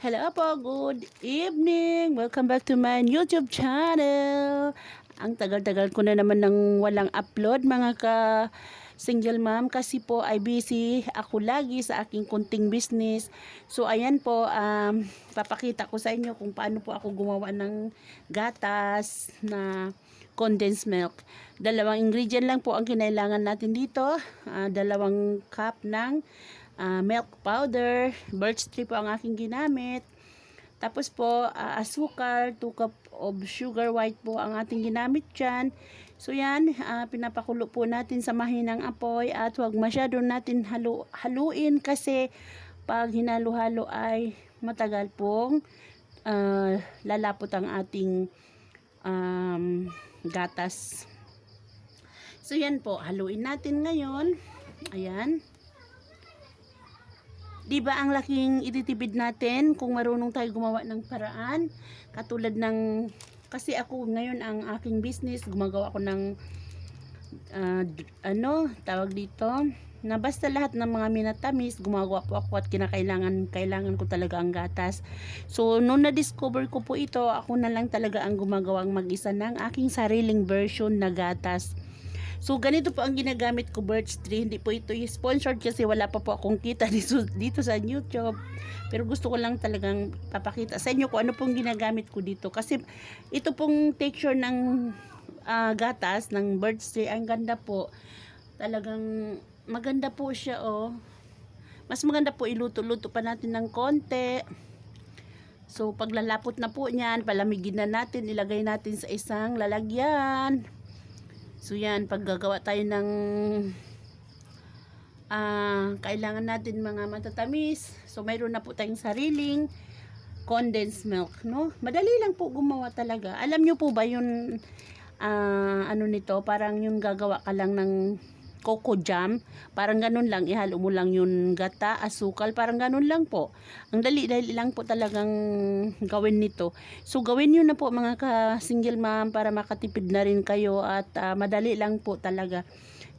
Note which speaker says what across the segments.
Speaker 1: Hello po, good evening. Welcome back to my YouTube channel. Ang tagal-tagal ko na naman ng walang upload mga ka single mom kasi po ay busy ako lagi sa aking kunting business. So ayan po, um, papakita ko sa inyo kung paano po ako gumawa ng gatas na condensed milk. Dalawang ingredient lang po ang kinailangan natin dito. Ah, dalawang cup ng ah, milk powder, birch tree po ang aking ginamit. Tapos po, ah, asukal, 2 cup of sugar white po ang ating ginamit dyan. So yan, ah, pinapakulo po natin sa mahinang apoy at huwag masyado natin halu haluin kasi pag hinalo-halo ay matagal pong ah, lalapot ang ating um, gatas. So yan po, haluin natin ngayon. Ayan. 'Di ba ang laking ititipid natin kung marunong tayo gumawa ng paraan? Katulad ng kasi ako ngayon ang aking business, gumagawa ako ng d- ano, tawag dito, na basta lahat ng mga minatamis, gumagawa po ako at kinakailangan kailangan ko talaga ang gatas. So, nung na-discover ko po ito, ako na lang talaga ang gumagawang mag-isa ng aking sariling version na gatas. So, ganito po ang ginagamit ko, Birch Tree. Hindi po ito sponsored kasi wala pa po akong kita dito, sa YouTube. Pero gusto ko lang talagang papakita sa inyo kung ano pong ginagamit ko dito. Kasi ito pong texture ng ah, gatas ng Birch Tree, ang ganda po. Talagang maganda po siya, oh. Mas maganda po iluto-luto pa natin ng konti. So, paglalapot na po niyan, palamigin na natin, ilagay natin sa isang lalagyan. So yan, pag gagawa tayo ng ah kailangan natin mga matatamis. So mayroon na po tayong sariling condensed milk, no? Madali lang po gumawa talaga. Alam nyo po ba yun ah, ano nito, parang yung gagawa ka lang ng coco jam, parang ganun lang, ihalo mo lang yung gata, asukal, parang ganun lang po. Ang dali-dali lang po talagang gawin nito. So gawin nyo na po mga ka-single mom para makatipid na rin kayo at ah, madali lang po talaga.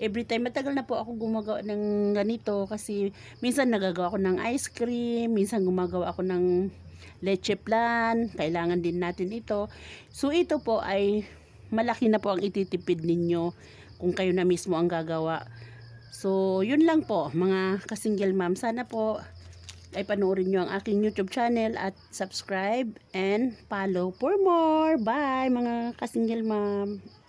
Speaker 1: Every time, matagal na po ako gumagawa ng ganito kasi minsan nagagawa ako ng ice cream, minsan gumagawa ako ng leche plan, kailangan din natin ito. So ito po ay malaki na po ang ititipid ninyo kung kayo na mismo ang gagawa. So, yun lang po mga kasingle ma'am. Sana po ay panoorin nyo ang aking YouTube channel at subscribe and follow for more. Bye mga kasingle ma'am.